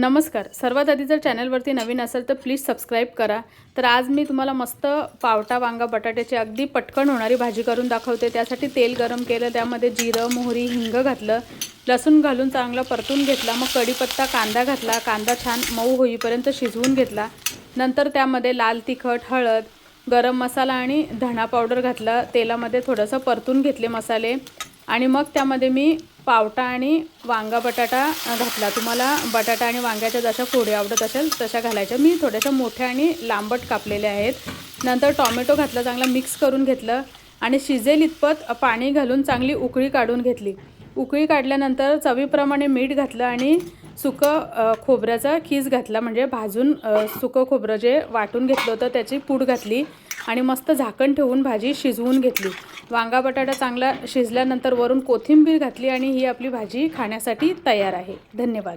नमस्कार. सर्वात आधी जर चॅनलवरती नवीन असेल तर प्लीज सबस्क्राईब करा. तर आज मी तुम्हाला मस्त पावटा वांगा बटाट्याची अगदी पटकन होणारी भाजी करून दाखवते. त्यासाठी तेल गरम केलं त्यामध्ये जिरं मोहरी हिंग घातलं. लसूण घालून चांगलं परतून घेतला. मग कढीपत्ता कांदा घातला. कांदा छान मऊ होईपर्यंत शिजवून घेतला. नंतर त्यामध्ये लाल तिखट हळद गरम मसाला आणि धणा पावडर घातला. तेलामध्ये थोडंसं परतून घेतले मसाले. आणि मग त्यामध्ये मी पावटा आणि वांगा बटाटा घातला. तुम्हाला बटाटा आणि वांग्याच्या जशा फोडी आवडत असेल तशा घालायच्या. मी थोड्याशा मोठ्या आणि लांबट कापलेल्या आहेत. नंतर टॉमॅटो घातला चांगला मिक्स करून घेतलं आणि शिजेल इतपत पाणी घालून चांगली उकळी काढून घेतली. उकळी काढल्यानंतर चवीप्रमाणे मीठ घातलं आणि सुकं खोबऱ्याचा खीस घातला. म्हणजे भाजून सुकं खोबरं जे वाटून घेतलं होतं त्याची पूड घातली. आणि मस्त झाकण ठेवून भाजी शिजवून घेतली. वांगा बटाटा चांगला शिजल्यानंतर वरून कोथिंबीर घातली आणि ही आपली भाजी खाण्यासाठी तयार आहे. धन्यवाद.